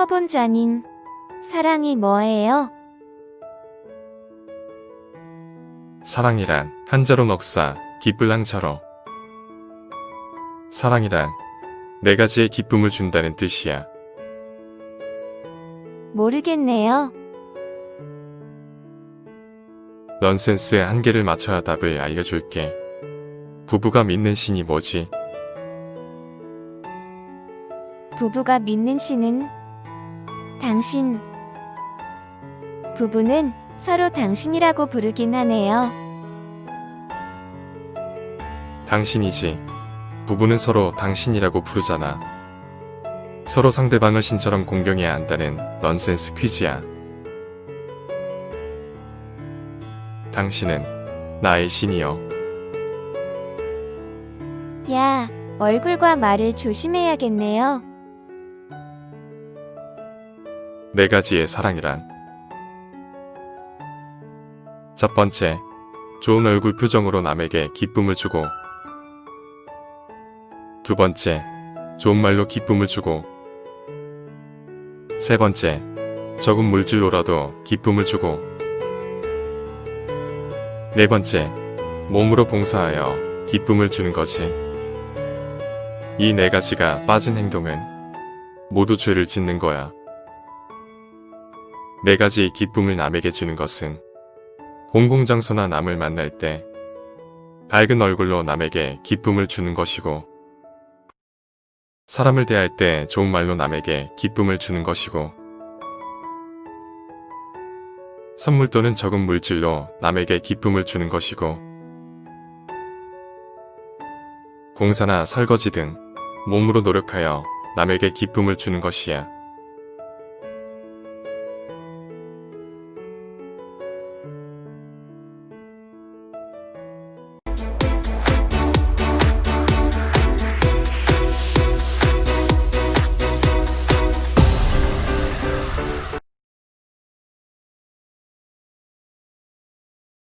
허본자님, 사랑이 뭐예요? 사랑이란 한자로 넉사, 기쁠랑처럼. 사랑이란 네 가지의 기쁨을 준다는 뜻이야. 모르겠네요. 넌센스의 한계를 맞춰야 답을 알려줄게. 부부가 믿는 신이 뭐지? 부부가 믿는 신은 당신. 부부는 서로 당신이라고 부르긴 하네요. 당신이지. 부부는 서로 당신이라고 부르잖아. 서로 상대방을 신처럼 공경해야 한다는 넌센스 퀴즈야. 당신은 나의 신이여. 야, 얼굴과 말을 조심해야겠네요. 네 가지의 사랑이란. 첫 번째, 좋은 얼굴 표정으로 남에게 기쁨을 주고. 두 번째, 좋은 말로 기쁨을 주고. 세 번째, 적은 물질로라도 기쁨을 주고. 네 번째, 몸으로 봉사하여 기쁨을 주는 거지. 이네 가지가 빠진 행동은 모두 죄를 짓는 거야. 네 가지 기쁨을 남에게 주는 것은 공공장소나 남을 만날 때 밝은 얼굴로 남에게 기쁨을 주는 것이고 사람을 대할 때 좋은 말로 남에게 기쁨을 주는 것이고 선물 또는 적은 물질로 남에게 기쁨을 주는 것이고 공사나 설거지 등 몸으로 노력하여 남에게 기쁨을 주는 것이야.